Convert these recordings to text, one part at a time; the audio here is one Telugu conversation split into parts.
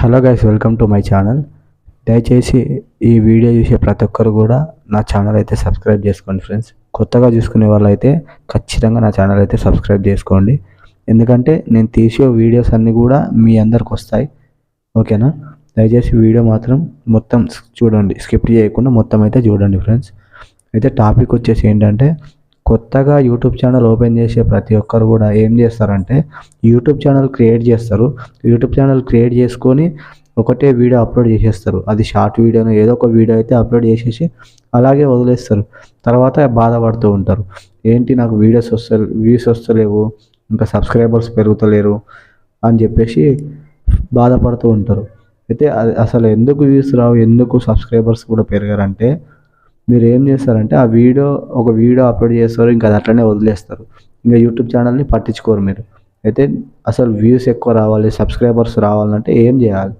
Hello guys welcome to my channel దయచేసి ఈ వీడియో చూసే ప్రతి ఒక్కరు కూడా నా ఛానల్ అయితే సబ్స్క్రైబ్ చేసుకోండి ఫ్రెండ్స్ కొత్తగా చూసుకునే వాళ్ళైతే ఖచ్చితంగా నా ఛానల్ అయితే సబ్స్క్రైబ్ చేసుకోండి. ఎందుకంటే నేను తీసే వీడియోస్ అన్నీ కూడా మీ అందరికి వస్తాయి. ఓకేనా దయచేసి వీడియో మాత్రం మొత్తం చూడండి. స్కిప్ చేయకుండా మొత్తం అయితే చూడండి ఫ్రెండ్స్ అయితే టాపిక్ వచ్చేసి ఏంటంటే కొత్తగా యూట్యూబ్ ఛానల్ ఓపెన్ చేసే ప్రతి ఒక్కరు కూడా ఏం చేస్తారంటే యూట్యూబ్ ఛానల్ క్రియేట్ చేస్తారు. యూట్యూబ్ ఛానల్ క్రియేట్ చేసుకొని ఒకటే వీడియో అప్లోడ్ చేసేస్తారు. అది షార్ట్ వీడియోను ఏదో ఒక వీడియో అయితే అప్లోడ్ చేసేసి అలాగే వదిలేస్తారు. తర్వాత బాధపడుతూ ఉంటారు. ఏంటి నాకు వీడియోస్ వస్త వ్యూస్ వస్తలేవు ఇంకా సబ్స్క్రైబర్స్ పెరుగుతలేరు అని చెప్పేసి బాధపడుతూ ఉంటారు. అయితే అది అసలు ఎందుకు వ్యూస్ రావు ఎందుకు సబ్స్క్రైబర్స్ కూడా పెరగారంటే మీరు ఏం చేస్తారంటే ఆ వీడియో ఒక వీడియో అప్లోడ్ చేస్తారు ఇంకా అది అట్లనే వదిలేస్తారు. ఇంకా యూట్యూబ్ ఛానల్ని పట్టించుకోరు మీరు. అయితే అసలు వ్యూస్ ఎక్కువ రావాలి సబ్స్క్రైబర్స్ రావాలంటే ఏం చేయాలి?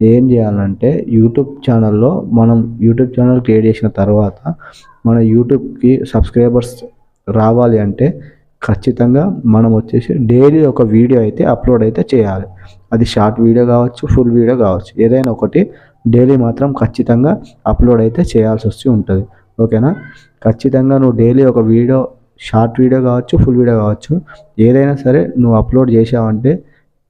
ఏం చేయాలంటే యూట్యూబ్ ఛానల్లో మనం యూట్యూబ్ ఛానల్ క్రియేట్ చేసిన తర్వాత మన యూట్యూబ్కి సబ్స్క్రైబర్స్ రావాలి అంటే ఖచ్చితంగా మనం వచ్చేసి డైలీ ఒక వీడియో అయితే అప్లోడ్ అయితే చేయాలి. అది షార్ట్ వీడియో కావచ్చు ఫుల్ వీడియో కావచ్చు. ఏదైనా ఒకటి డైలీ మాత్రం ఖచ్చితంగా అప్లోడ్ అయితే చేయాల్సి వస్తూ ఉంటుంది. ఓకేనా? ఖచ్చితంగా నువ్వు డైలీ ఒక వీడియో షార్ట్ వీడియో కావచ్చు ఫుల్ వీడియో కావచ్చు ఏదైనా సరే నువ్వు అప్లోడ్ చేసావంటే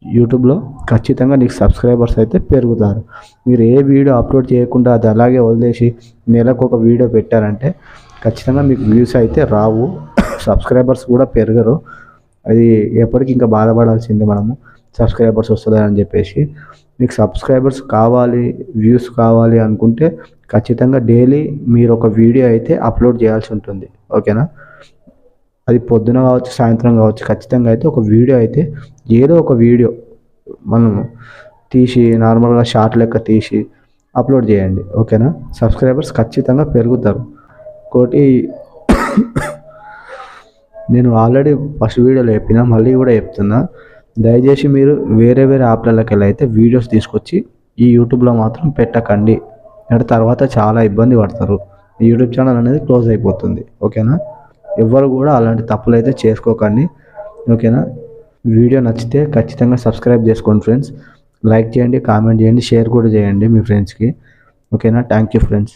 యూట్యూబ్లో ఖచ్చితంగా నీకు సబ్స్క్రైబర్స్ అయితే పెరుగుతారు. మీరు ఏ వీడియో అప్లోడ్ చేయకుండా అది అలాగే వదిలేసి నెలకు ఒక వీడియో పెట్టారంటే ఖచ్చితంగా మీకు వ్యూస్ అయితే రావు. సబ్స్క్రైబర్స్ కూడా పెరగరు. అది ఎప్పటికీ ఇంకా బాధపడాల్సిందే మనము. సబ్స్క్రైబర్స్ వస్తుందని చెప్పేసి మీకు సబ్స్క్రైబర్స్ కావాలి వ్యూస్ కావాలి అనుకుంటే ఖచ్చితంగా డైలీ మీరు ఒక వీడియో అయితే అప్లోడ్ చేయాల్సి ఉంటుంది. ఓకేనా అది పొద్దున కావచ్చు సాయంత్రం కావచ్చు ఖచ్చితంగా అయితే ఒక వీడియో అయితే ఏదో ఒక వీడియో మనం తీసి నార్మల్గా షార్ట్ లెక్క తీసి అప్లోడ్ చేయండి. ఓకేనా సబ్స్క్రైబర్స్ ఖచ్చితంగా పెరుగుతారు. ఒకటి నేను ఆల్రెడీ ఫస్ట్ వీడియోలో చెప్పిన మళ్ళీ కూడా చెప్తున్నా. దయచేసి మీరు వేరే వేరే యాప్లలోకి వెళ్ళి అయితే వీడియోస్ తీసుకొచ్చి ఈ యూట్యూబ్లో మాత్రం పెట్టకండి. అంటే తర్వాత చాలా ఇబ్బంది పడతారు. ఈ యూట్యూబ్ ఛానల్ అనేది క్లోజ్ అయిపోతుంది. ఓకేనా? ఎవరు కూడా అలాంటి తప్పులు అయితే చేసుకోకండి. ఓకేనా? వీడియో నచ్చితే ఖచ్చితంగా సబ్స్క్రైబ్ చేసుకోండి ఫ్రెండ్స్ లైక్ చేయండి కామెంట్ చేయండి షేర్ కూడా చేయండి మీ ఫ్రెండ్స్కి ఓకేనా? Thank you friends